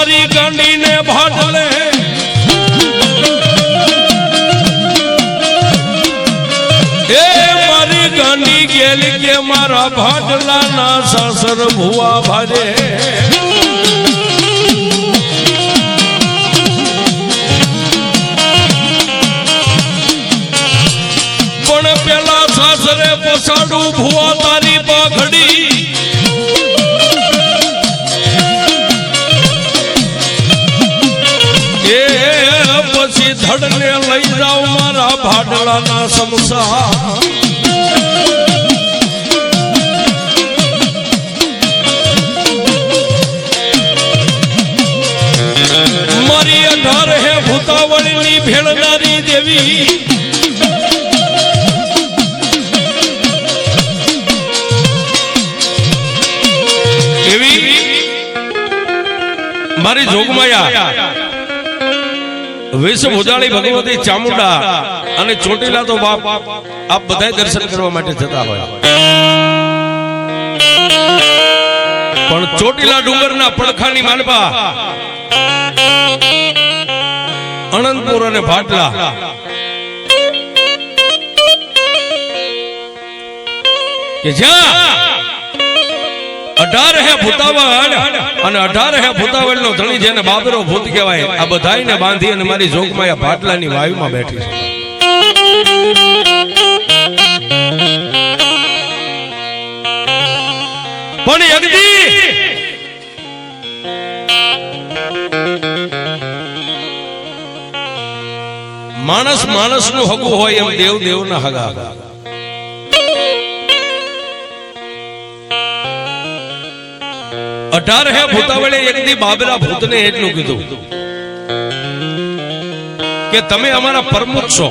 મારી ગાંડીને ભાડલે એ મારી ગાંડી ગેલી કે મારા ભાડલાના સાસર ભુવા ભારે. ભાડલાના સમસા મારી અઢાર હે ભૂતાવળીની ભેળનારી દેવી. મારી જોગમાયા. વિશ્વ ભુજાળી ભગવતી ચામુંડા. અને ચોટીલા તો બાપ આપ બધા દર્શન કરવા માટે જતા હોય. પણ ચોટીલા ડુંગરના પડખાની માનવા અનંતપુર અને ભાટલા, કે જ્યાં અઢાર હે ભૂતાવળ અને અઢાર હે ભૂતાવળ નો ધણી જેને બાબરો ભૂત કહેવાય, આ બધાને બાંધી અને મારી જોગમાં ભાટલાની વાયુમાં બેઠી છે. પણ યજ્ઞી! માણસ માણસનું હગું હોય એમ દેવ દેવ ના હગા. અઢાર હે ભૂતાવળે એક દી બાબરા ભૂતને એટલું કીધું કે તમે અમારા પ્રમુખ છો.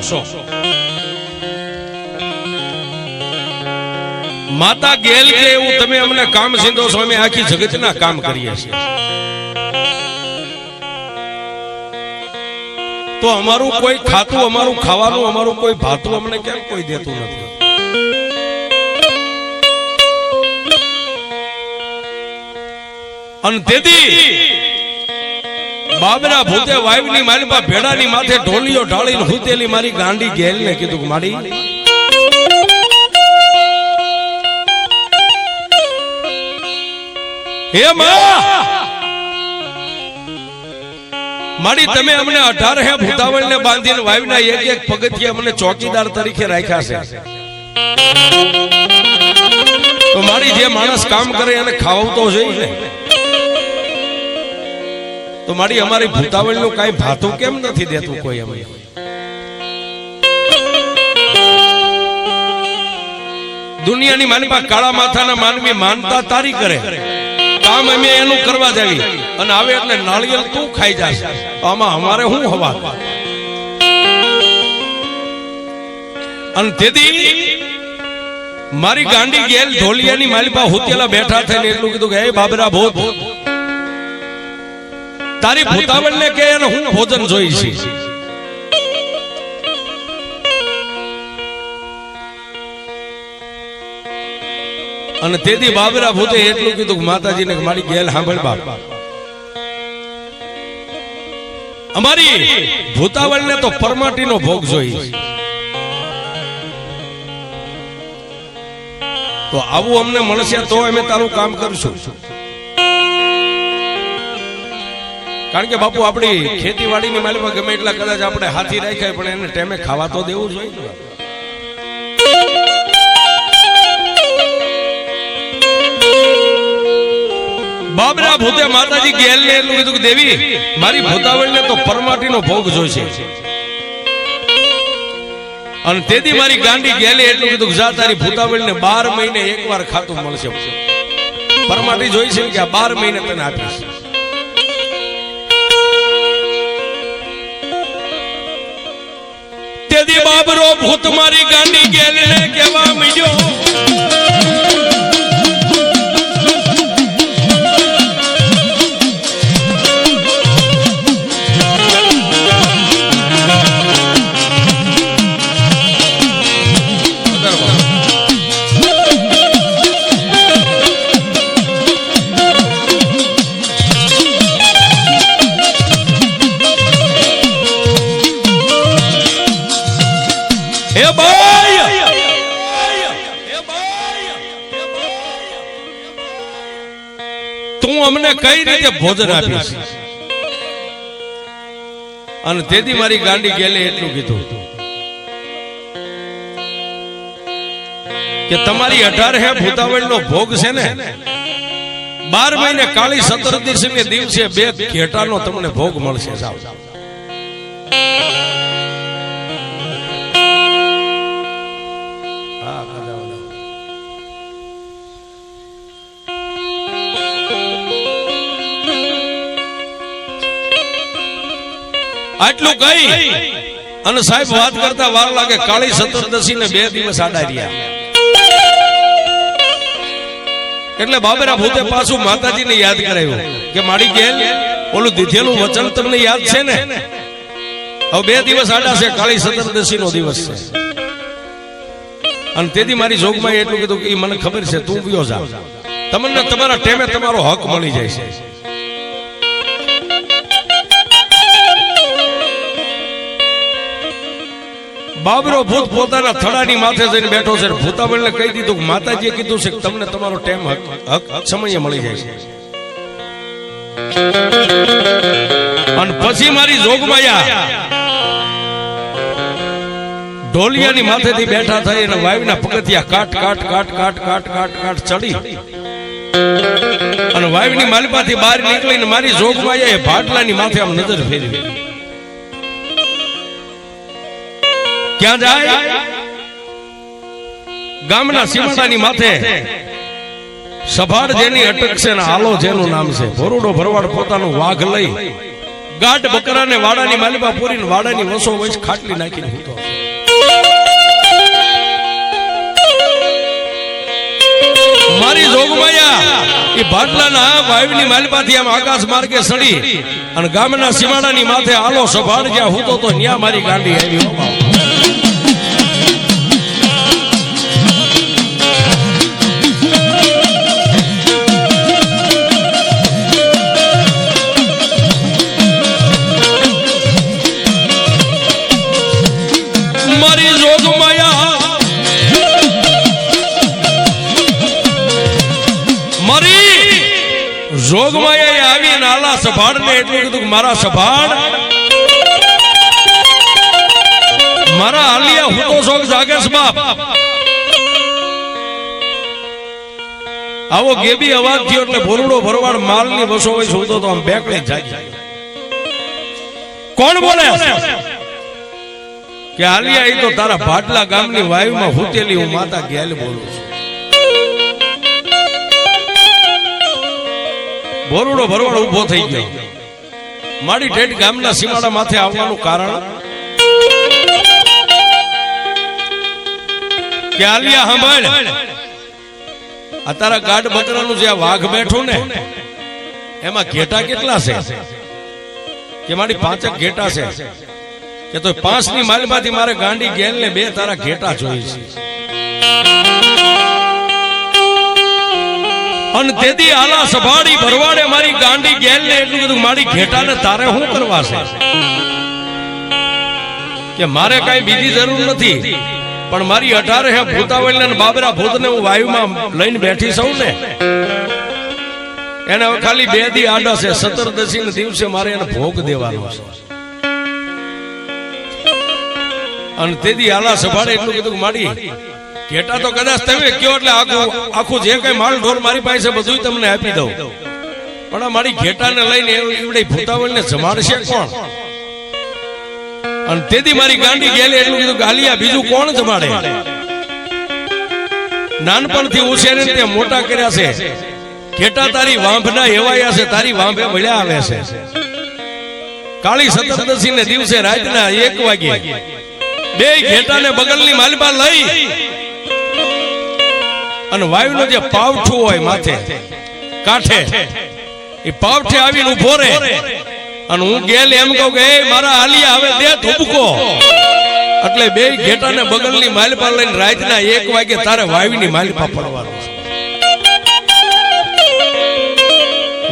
માતા ગેલ કે એવું તમે અમને કામ સિંધો છો, અમે આખી જગતના કામ કરીએ છીએ. તો અમારું કોઈ ખાતું, અમારું ખાવાનું, અમારું કોઈ ભાતું અમને કેમ કોઈ દેતું નથી? અને તેથી બાબરા ભૂતે વાયુની માલપા ભેડાની માથે ઢોલીઓ ઢાળીને હુતેલી મારી ગાંડી ગેલને કીધું મારી હે માં! મારી તમે અમને અઢાર હે ભૂતાવળ ને બાંધીને વાયુના એક એક પગથિયે અમને ચોકીદાર તરીકે રાખ્યા છે. તો મારી જે માણસ કામ કરે એને ખાવું જોઈએ. ને તો મારી અમારી ભૂતાવળનું કઈ ભાતું કેમ નથી દેતું કોઈ અમે દુનિયાની માનપા કાળા માથાના માનવી માનતા તારી કરે. કામ અમે એનું કરવા જાવી અને આવે એટલે નાળિયેર તું ખાઈ જાશ આમાં અમારે શું હવા? અને તેથી મારી ગાંડી ગેલ ઢોલિયાની માલિપા હોતેલા બેઠા થઈને એટલું કીધું કે, હે બાબરા ભૂત, તારી ભૂતાવળ ને કે એને હું ભોજન જોઈ છે. અને તેથી બાબરા ભૂતે એટલું કીધું કે માતાજીને મારી ગેલ સાંભળ બાપ. અમારી ભૂતાવળ ને તો પરમાટીનો ભોગ જોઈ. તો આવું અમને મળશે તો અમે તારું કામ કરશું. કારણ કે બાપુ, આપણી ખેતીવાડીની માલિકમાં ગમે એટલા કદાચ આપણે હાથી રાખ્યા પણ એને ટાઈમે ખાવા તો દેવું જોઈએ બાબરા ભૂતે માતાજી ગેલ ને એટલું કીધું કે, દેવી, મારી ભૂતાવળ ને તો પરમાટીનો ભોગ જોઈશે. અને તેથી મારી ગાંડી ગેલે એટલું કીધું જા, તારી ભૂતાવળ ને બાર મહિને એકવાર ખાતું મળશે. પરમાટી જોઈ કે આ બાર મહિને તને આપીશ. તેથી બાબરો ભૂત મારી ગાંડી ગેલે ને કેવા મીડ્યો અમને કઈ રીતે ભોજન આપીશ? અને તેથી મારી ગાંડી ગેલે એટલું કીધું કે તમારી અઢાર હે ભૂતાવળ નો ભોગ છે ને? બાર મહિને કાળી સત્તર ને દિવસે બે ઘેટાનો તમને ભોગ મળશે સાવ આટલું કહી અને સાહેબ વાત કરતા વાર લાગે કાળી સત્તરદશી ને બે દિવસ આડા રહ્યા. એટલે બાબરા ભૂતે પાછું માતાજીને યાદ કરાવ્યું કે મારી ગેલ ઓલું દીધેલું વચન તમને યાદ છે ને? હવે બે દિવસ આડા છે, કાળી સતરદશી નો દિવસ છે. અને તેથી મારી જોગમાં એટલું કીધું કે મને ખબર છે, તું પીઓ જા. તમને તમારા ટેમે તમારો હક મળી જાય છે. બાબરો ભૂત પોતાના થડાની માથે જઈને બેઠો છે ભૂતાબળને કહી દીધું કે માતાજીએ કીધું છે કે તમને તમારો ટાઈમ હક સમયે મળી જાય છે. અને પછી મારી જોગમાયા ઢોલિયાની માથેથી બેઠા થઈ અને વાયુના પગથિયા કાટ કાટ કાટ કાટ કાટ કાટ કાટ ચડી. અને વાયુની માલિપાથી બહાર નીકળીને મારી જોગમાયા એ ભાટલાની માથે આમ નજર ફેરવી. ક્યાં જાય? ગામના સીમાડાની માથે સભાડ જેની અટક છે ને હાલો જેનું નામ છે. ભોરુડો ભરવાડ પોતાનું વાઘ લઈ ગાઢ બકરાને વાડાની માલિબા પૂરીને વાડાની વસો વસ ખાટલી નાખીને હતો. મારી જોગમાયા એ ભાટલાના વાયુની માલિપાથી આમ આકાશ માર્ગે સડી અને ગામના સીમાડાની માથે આલો સભાડ જ્યાં હતો તો ન્યા મારી ગાંડી આવી એટલું કીધું મારા સભાડ મારા આલિયા હું તો શોખ જાગેશ આવો ગેબી અવાજ થયો એટલે ભોરડો ભરવાડ માલની વસો હોય શું તો આમ બેકડે જાય કોણ બોલે? કે આલિયા એ તો તારા ભાટલા ગામની વાયુમાં હુતેલી, હું માતા ગેલ બોલું છું. બોરુડો ભરવાડ ઊભો થઈ ગયો. મારી ઠેઠ ગામના સીમાડા માથે આવવાનું કારણ? કે આલિયા સાંભળ આ તારા ગાઢ બકરાનું જે વાઘ બેઠું ને, એમાં ઘેટા કેટલા છે? કે મારી પાંચક ઘેટા છે? કે તો પાંચની માલમાંથી મારે ગાંડી ગેલ ને બે તારા ઘેટા જોઈ છે. અને તેથી આલા સભાડી ભરવાડે મારી ગાંડી ગેલ ને એટલું બધું મારી ઘેટા ને તારે શું કરવા છે કે મારે કઈ બીજી જરૂર નથી. પણ મારી અઢારે હે ભૂતાવળ ને બાબરા ભૂત ને હું વાયુમાં લઈને બેઠી સૌ ને એને ખાલી બે દી આડા છે સત્તરદશી ના દિવસે મારે એને ભોગ દેવાનો છે. અને તેથી આલા સભાડે એટલું કીધું માડી ઘેટા તો કદાચ તમે કયો એટલે આખું આખું જે કઈ માલ ઢોર મારી પાસે બધું તમને આપી દઉં. પણ આ મારી ઘેટાને લઈને એવડે ભૂતાવળ ને જમાડશે કોણ? અને તેથી મારી ગાંડી ગેલી એટલું કીધું ગાલિયા બીજું કોણ જમાડે નાનપણથી ઉછેરે તે મોટા કર્યા છે. ઘેટા તારી વાંભના હેવાયા છે, તારી વાંભે મળ્યા આવે છે. કાળી સતરદશી ને દિવસે રાતના એક વાગે બે ઘેટાને બગલની માલમાં લઈ અને વાયુનો જે પાવઠું હોય માથે કાંઠે એ પાવઠે આવીને ઊભો રે અને હું ગેલ એમ કહું કે મારા આલિયા હવે દે ધુબકો એટલે બે ઘેટાને બગલની માલપા લઈને રાતના એક વાગે તારે વાયુની માલપા પડવાનું છે.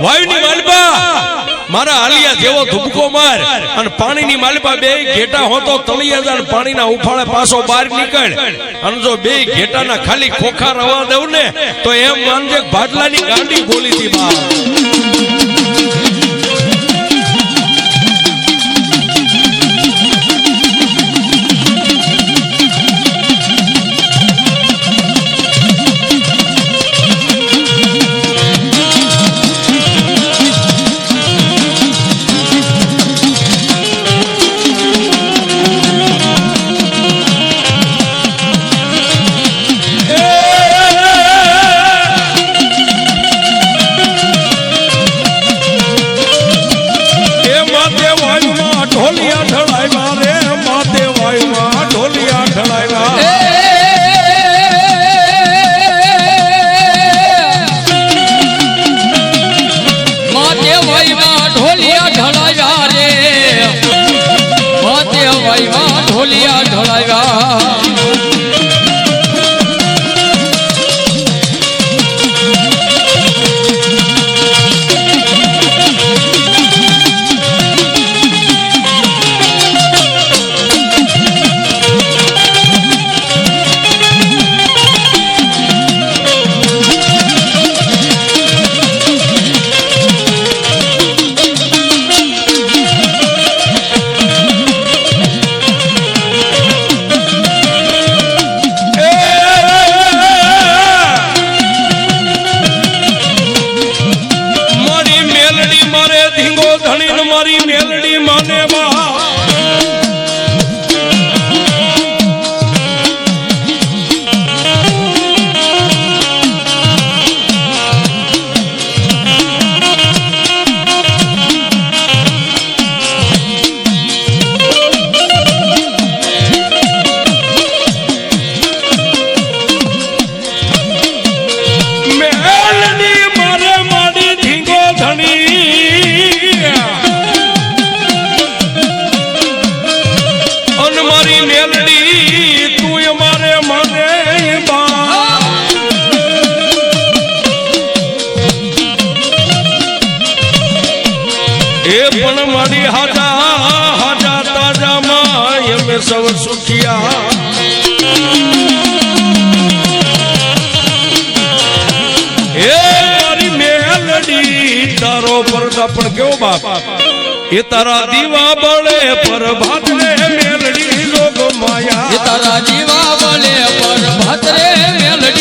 વાયુની માલપા! મારા હાલિયા જેવો ધુબકો માર અને પાણીની માલિપા બે ઘેટા હોતો તળિયા જા પાણીના ઉફાળે પાછો બહાર નીકળ. અને જો બે ઘેટાના ખાલી ખોખા રવા દઉં ને, તો એમ માનજે ભાટલાની ગાંડી બોલી હતી બા. તારો પરડા પણ કેવો બાપ? એ તારા દીવા બળે પર ભાતરે મેલડી લોગ માયા. એ તારા દીવા બળે પર ભાતરે મેલડી